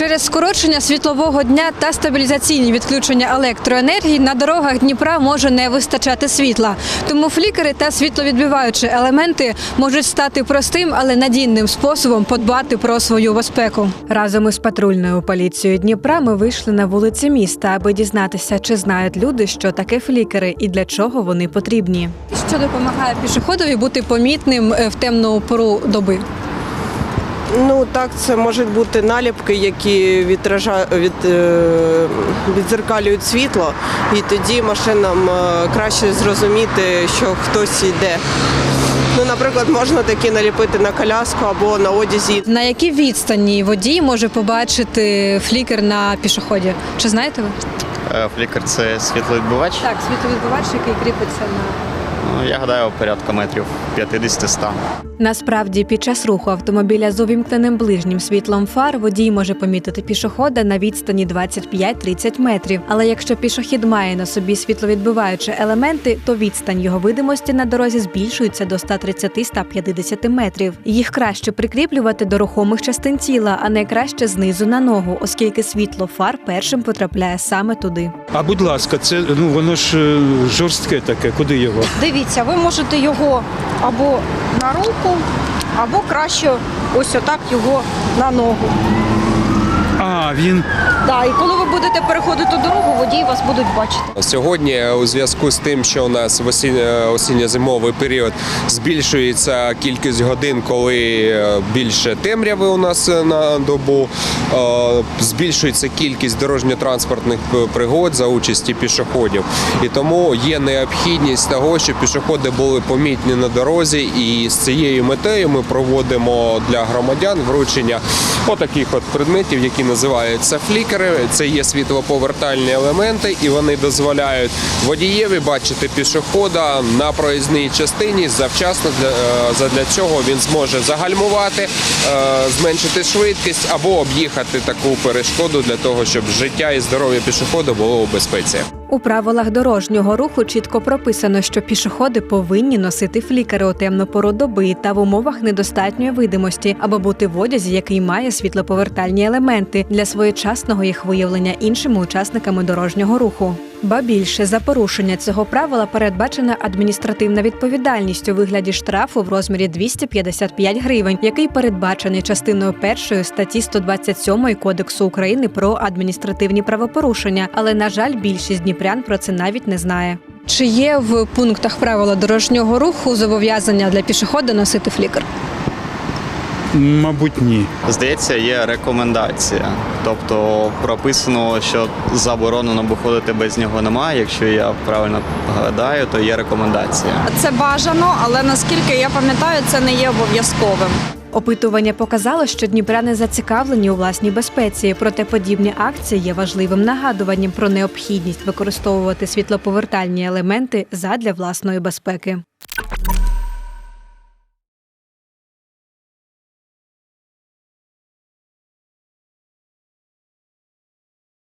Через скорочення світлового дня та стабілізаційні відключення електроенергії на дорогах Дніпра може не вистачати світла. Тому флікери та світловідбиваючі елементи можуть стати простим, але надійним способом подбати про свою безпеку. Разом із патрульною поліцією Дніпра ми вийшли на вулиці міста, аби дізнатися, чи знають люди, що таке флікери і для чого вони потрібні. Що допомагає пішоходові бути помітним е, в темну пору доби? Ну так, це можуть бути наліпки, які відража... від, е, відзеркалюють світло, і тоді машинам е, краще зрозуміти, що хтось йде. Ну, наприклад, можна такі наліпити на коляску або на одязі. На якій відстані водій може побачити флікер на пішоході? Чи знаєте ви? Е, Флікер це світловідбивач. Так, світловідбивач, який кріпиться на Ну, я гадаю, порядка метрів 50-100. Насправді, під час руху автомобіля з увімкненим ближнім світлом фар водій може помітити пішохода на відстані 25-30 метрів. Але якщо пішохід має на собі світловідбиваючі елементи, то відстань його видимості на дорозі збільшується до 130-150 метрів. Їх краще прикріплювати до рухомих частин тіла, а найкраще знизу на ногу, оскільки світло фар першим потрапляє саме туди. А будь ласка, це ну воно ж е, жорстке таке. Куди його? Дивіться, ви можете його або на руку, або краще ось отак його на ногу. А він Да, і коли ви будете переходити вас будуть бачити. Сьогодні, у зв'язку з тим, що у нас в е, осінньо-зимовий період збільшується кількість годин, коли е, більше темряви у нас е, на добу, збільшується кількість дорожньо-транспортних пригод за участі пішоходів. І тому є необхідність того, щоб пішоходи були помітні на дорозі. І з цією метою ми проводимо для громадян вручення отаких от предметів, які називаються флікери. Це є світлоповертальні елементи, і вони дозволяють водієві бачити пішохода на проїзній частині завчасно. Для, е, цього він зможе загальмувати, е, зменшити швидкість або об'їхати таку перешкоду для того, щоб життя і здоров'я пішохода було у безпеці. У правилах дорожнього руху чітко прописано, що пішоходи повинні носити флікери у темну пору доби та в умовах недостатньої видимості, або бути в одязі, який має світлоповертальні елементи для своєчасного їх виявлення іншими учасниками дорожнього руху. Ба більше за порушення цього правила передбачена адміністративна відповідальність у вигляді штрафу в розмірі 255 гривень, який передбачений частиною першої статті 127 Кодексу України про адміністративні правопорушення. Але на жаль, більшість дніпрян про це навіть не знає. Чи є в пунктах правила дорожнього руху зобов'язання для пішохода носити флікер? Мабуть ні. Здається, є рекомендація. Тобто прописано, що заборонено виходити без нього немає. Якщо я правильно гадаю, то є рекомендація. Це бажано, але наскільки я пам'ятаю, це не є обов'язковим. Опитування показало, що дніпряни зацікавлені у власній безпеці, проте подібні акції є важливим нагадуванням про необхідність використовувати світлоповертальні елементи задля власної безпеки.